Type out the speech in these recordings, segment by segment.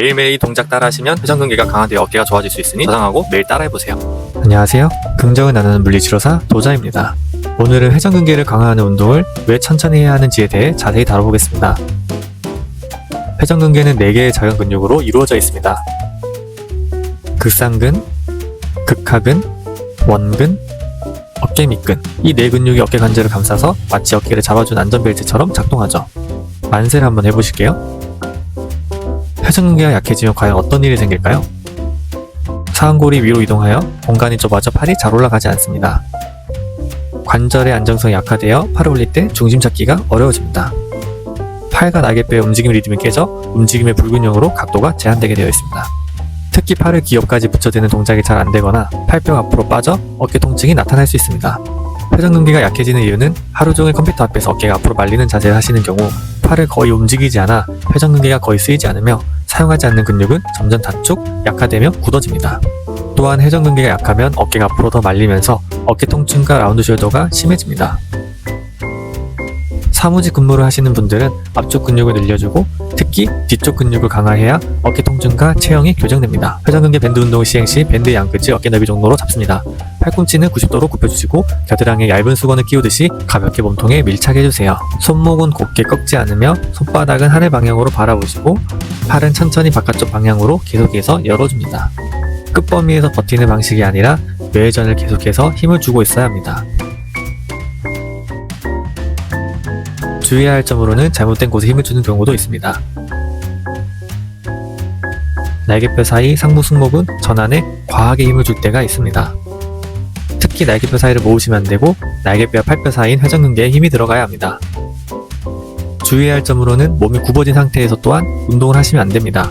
매일매일 이 동작 따라 하시면 회전근개가 강화되어 어깨가 좋아질 수 있으니 저장하고 매일 따라해보세요. 안녕하세요. 긍정을 나누는 물리치료사 도자입니다. 오늘은 회전근개를 강화하는 운동을 왜 천천히 해야 하는지에 대해 자세히 다뤄보겠습니다. 회전근개는 4개의 작은 근육으로 이루어져 있습니다. 극상근, 극하근, 원근, 어깨 밑근 이 네 근육이 어깨 관절을 감싸서 마치 어깨를 잡아준 안전벨트처럼 작동하죠. 만세를 한번 해보실게요. 회전근개가 약해지면 과연 어떤 일이 생길까요? 상완골이 위로 이동하여 공간이 좁아져 팔이 잘 올라가지 않습니다. 관절의 안정성이 약화되어 팔을 올릴 때 중심 잡기가 어려워집니다. 팔과 날개뼈의 움직임 리듬이 깨져 움직임의 불균형으로 각도가 제한되게 되어 있습니다. 특히 팔을 기업까지 붙여대는 동작이 잘 안되거나 팔뼈가 앞으로 빠져 어깨 통증이 나타날 수 있습니다. 회전근개가 약해지는 이유는 하루 종일 컴퓨터 앞에서 어깨가 앞으로 말리는 자세를 하시는 경우 팔을 거의 움직이지 않아 회전근개가 거의 쓰이지 않으며 사용하지 않는 근육은 점점 단축, 약화되며 굳어집니다. 또한 회전근개가 약하면 어깨가 앞으로 더 말리면서 어깨 통증과 라운드 숄더가 심해집니다. 사무직 근무를 하시는 분들은 앞쪽 근육을 늘려주고 특히 뒤쪽 근육을 강화해야 어깨 통증과 체형이 교정됩니다. 회전근개 밴드 운동 시행 시 밴드의 양끝을 어깨 넓이 정도로 잡습니다. 팔꿈치는 90도로 굽혀주시고 겨드랑이에 얇은 수건을 끼우듯이 가볍게 몸통에 밀착해 주세요. 손목은 곧게 꺾지 않으며 손바닥은 하늘 방향으로 바라보시고 팔은 천천히 바깥쪽 방향으로 계속해서 열어줍니다. 끝범위에서 버티는 방식이 아니라 뇌회전을 계속해서 힘을 주고 있어야 합니다. 주의해야 할 점으로는 잘못된 곳에 힘을 주는 경우도 있습니다. 날개뼈 사이 상부 승모근 전환에 과하게 힘을 줄 때가 있습니다. 특히 날개뼈 사이를 모으시면 안 되고 날개뼈와 팔뼈 사이인 회전근개에 힘이 들어가야 합니다. 주의해야 할 점으로는 몸이 굽어진 상태에서 또한 운동을 하시면 안 됩니다.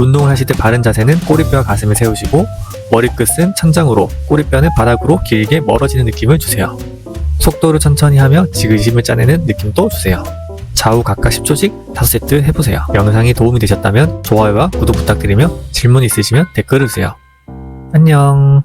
운동을 하실 때 바른 자세는 꼬리뼈와 가슴을 세우시고 머리끝은 천장으로 꼬리뼈는 바닥으로 길게 멀어지는 느낌을 주세요. 속도를 천천히 하며 지그심을 짜내는 느낌도 주세요. 좌우 각각 10초씩 5세트 해보세요. 영상이 도움이 되셨다면 좋아요와 구독 부탁드리며 질문 있으시면 댓글을 주세요. 안녕.